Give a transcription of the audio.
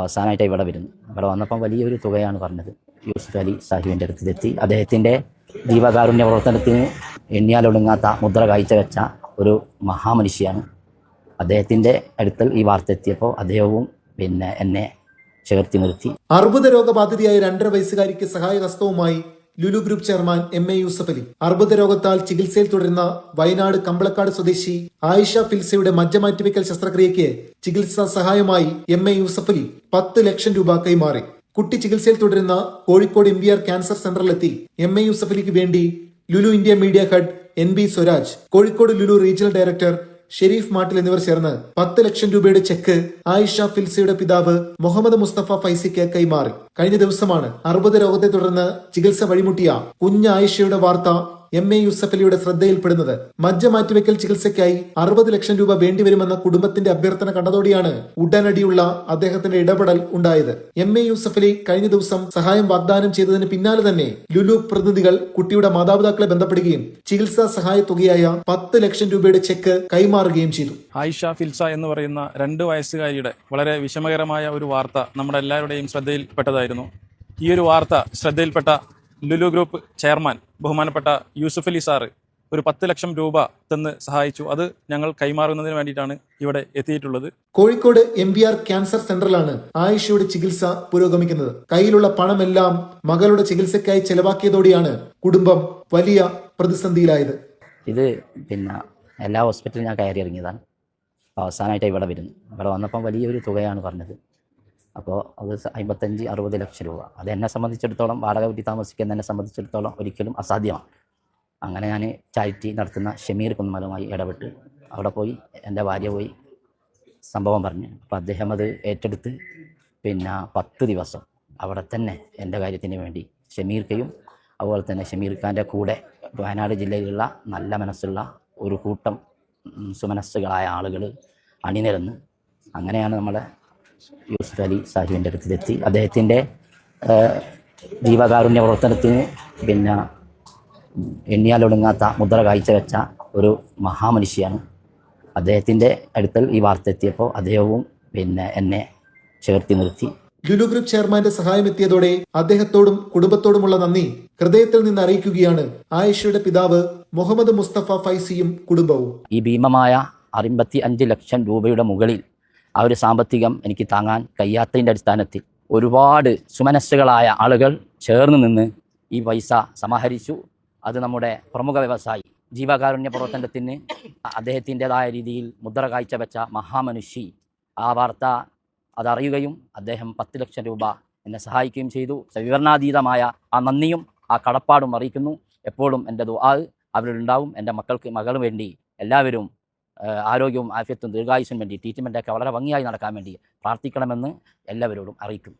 അവസാനമായിട്ട് ഇവിടെ വരുന്നു ഇവിടെ വന്നപ്പം വലിയൊരു തുകയാണ് പറഞ്ഞത്. യൂസുഫ് അലി സാഹിബിന്റെ അടുത്തിലെത്തി അദ്ദേഹത്തിന്റെ ദീപകാരുണ്യ പ്രവർത്തനത്തിന് എണ്ണിയാലൊടുങ്ങാത്ത മുദ്ര കാഴ്ച വെച്ച ഒരു മഹാമനുഷ്യയാണ്. അദ്ദേഹത്തിന്റെ അടുത്തൽ ഈ വാർത്ത എത്തിയപ്പോൾ അദ്ദേഹവും പിന്നെ എന്നെ ചേർത്തി നിർത്തി. അർബുദ രോഗബാധിതയായ രണ്ടര വയസ്സുകാരിക്ക് സഹായഹസ്തവുമായി Lulu Group chairman M A Yusuff Ali. അർബുദ രോഗത്താൽ ചികിത്സയിൽ തുടരുന്ന വയനാട് കമ്പളക്കാട് സ്വദേശി ആയിഷ ഫിൽസയുടെ മജ്ജ ശസ്ത്രക്രിയക്ക് ചികിത്സാ സഹായമായി എം എ യൂസഫ് അലി പത്ത് ലക്ഷം രൂപ കൈമാറി. കുട്ടി ചികിത്സയിൽ തുടരുന്ന Kozhikode M B R cancer സെന്ററിലെത്തി M A Yusuf അലിക്ക് വേണ്ടി Lulu India media head N B Swaraj Kozhikode Lulu regional director Shareef Mattil എന്നിവർ ചേർന്ന് പത്ത് ലക്ഷം രൂപയുടെ ചെക്ക് ആയിഷ ഫിൽസയുടെ പിതാവ് മുഹമ്മദ് മുസ്തഫ ഫൈസിക്ക് കൈമാറി. കഴിഞ്ഞ ദിവസമാണ് അർബുദ രോഗത്തെ തുടർന്ന് ചികിത്സ വഴിമുട്ടിയ കുഞ്ഞ് ആയിഷയുടെ വാർത്ത എം എ യൂസഫലിയുടെ ശ്രദ്ധയിൽപ്പെടുന്നത് മജ്ജ മാറ്റിവെക്കൽ ചികിത്സയ്ക്കായി അറുപത് ലക്ഷം രൂപ വേണ്ടിവരുമെന്ന കുടുംബത്തിന്റെ അഭ്യർത്ഥന കണ്ടതോടെയാണ് ഉടനടിയുള്ള അദ്ദേഹത്തിന്റെ ഇടപെടൽ ഉണ്ടായത്. എം എ യൂസഫലി കഴിഞ്ഞ ദിവസം സഹായം വാഗ്ദാനം ചെയ്തതിന് പിന്നാലെ തന്നെ ലുലു പ്രതിനിധികൾ കുട്ടിയുടെ മാതാപിതാക്കളെ ബന്ധപ്പെടുകയും ചികിത്സാ സഹായ തുകയായ പത്ത് ലക്ഷം രൂപയുടെ ചെക്ക് കൈമാറുകയും ചെയ്തു. ആയിഷ ഫിൽസ എന്ന് പറയുന്ന രണ്ട് വയസ്സുകാരിയുടെ വളരെ വിഷമകരമായ ഒരു വാർത്ത നമ്മുടെ എല്ലാവരുടെയും ശ്രദ്ധയിൽപ്പെട്ടതായിരുന്നു. ഈ ഒരു വാർത്ത ശ്രദ്ധയിൽപ്പെട്ട ലുലു ഗ്രൂപ്പ് ചെയർമാൻ ബഹുമാനപ്പെട്ട യൂസുഫ് അലി സാറ് ഒരു പത്ത് ലക്ഷം രൂപ തന്ന് സഹായിച്ചു. അത് ഞങ്ങൾ കൈമാറുന്നതിന് വേണ്ടിയിട്ടാണ് ഇവിടെ എത്തിയിട്ടുള്ളത്. Kozhikode M B R cancer സെന്ററിലാണ് ആയിഷയുടെ ചികിത്സ പുരോഗമിക്കുന്നത്. കയ്യിലുള്ള പണമെല്ലാം മകളുടെ ചികിത്സയ്ക്കായി ചെലവാക്കിയതോടെയാണ് കുടുംബം വലിയ പ്രതിസന്ധിയിലായത്. ഇത് പിന്നെ എല്ലാ ഹോസ്പിറ്റലിലും ഞാൻ കയറി ഇറങ്ങിയതാണ്. അവസാനമായിട്ട് ഇവിടെ വരുന്നു ഇവിടെ വന്നപ്പം വലിയൊരു തുകയാണ് പറഞ്ഞത്. അപ്പോൾ അത് അമ്പത്തഞ്ച് അറുപത് ലക്ഷം രൂപ. അത് എന്നെ സംബന്ധിച്ചിടത്തോളം വാടക വീട്ടിൽ താമസിക്കുന്ന എന്നെ സംബന്ധിച്ചിടത്തോളം ഒരിക്കലും അസാധ്യമാണ്. അങ്ങനെ ഞാൻ ചാരിറ്റി നടത്തുന്ന ഷമീർ കുന്നമലുമായി ഇടപെട്ട് അവിടെ പോയി എന്റെ ഭാര്യ പോയി സംഭവം പറഞ്ഞു. അപ്പോൾ അദ്ദേഹം അത് ഏറ്റെടുത്ത് പിന്നെ പത്ത് ദിവസം അവിടെ തന്നെ എന്റെ കാര്യത്തിന് വേണ്ടി ഷമീർക്കയും അതുപോലെ തന്നെ ഷമീർ ഖാന്റെ കൂടെ വയനാട് ജില്ലയിലുള്ള നല്ല മനസ്സുള്ള ഒരു കൂട്ടം സുമനസ്സുകളായ ആളുകൾ അണിനിരന്ന് അങ്ങനെയാണ് നമ്മളെ യൂസുഫ് അലി സാഹിബിന്റെ അടുത്തിലെത്തി അദ്ദേഹത്തിന്റെ ജീവകാരുണ്യ പ്രവർത്തനത്തിന് പിന്നെ എണ്ണിയാലൊടുങ്ങാത്ത മുദ്ര കാഴ്ച വെച്ച ഒരു മഹാമനുഷ്യാണ് അദ്ദേഹത്തിന്റെ അടുത്തൽ ഈ വാർത്ത എത്തിയപ്പോൾ അദ്ദേഹവും പിന്നെ എന്നെ ചേർത്തി നിർത്തി. ലുലു ഗ്രൂപ്പ് ചെയർമാന്റെ സഹായം എത്തിയതോടെ അദ്ദേഹത്തോടും കുടുംബത്തോടുമുള്ള നന്ദി ഹൃദയത്തിൽ നിന്ന് അറിയിക്കുകയാണ് ആയിഷയുടെ പിതാവ് മുഹമ്മദ് മുസ്തഫ ഫൈസിയും കുടുംബവും. ഈ ഭീമമായ അറുപത്തി അഞ്ച് ലക്ഷം രൂപയുടെ മുകളിൽ ആ ഒരു സാമ്പത്തികം എനിക്ക് താങ്ങാൻ കഴിയാത്തതിന്റെ അടിസ്ഥാനത്തിൽ ഒരുപാട് സുമനസ്സുകളായ ആളുകൾ ചേർന്ന് നിന്ന് ഈ പൈസ സമാഹരിച്ചു. അത് നമ്മുടെ പ്രമുഖ വ്യവസായി ജീവകാരുണ്യ പ്രവർത്തനത്തിന് അദ്ദേഹത്തിന്റെതായ രീതിയിൽ മുദ്ര കാഴ്ച വെച്ച മഹാമനുഷി ആ വാർത്ത അതറിയുകയും അദ്ദേഹം പത്ത് ലക്ഷം രൂപ എന്നെ സഹായിക്കുകയും ചെയ്തു. വിവരണാതീതമായ ആ നന്ദിയും ആ കടപ്പാടും അറിയിക്കുന്നു. എപ്പോഴും എന്റെ ദുആ അവരിലുണ്ടാവും. എന്റെ മക്കൾക്ക് മകളും വേണ്ടി എല്ലാവരും ആരോഗ്യവും ആഫ്യത്തും ദീർഘായുസിനും വേണ്ടി ട്രീറ്റ്മെന്റൊക്കെ വളരെ ഭംഗിയായി നടക്കാൻ വേണ്ടി പ്രാർത്ഥിക്കണമെന്ന് എല്ലാവരോടും അറിയിക്കും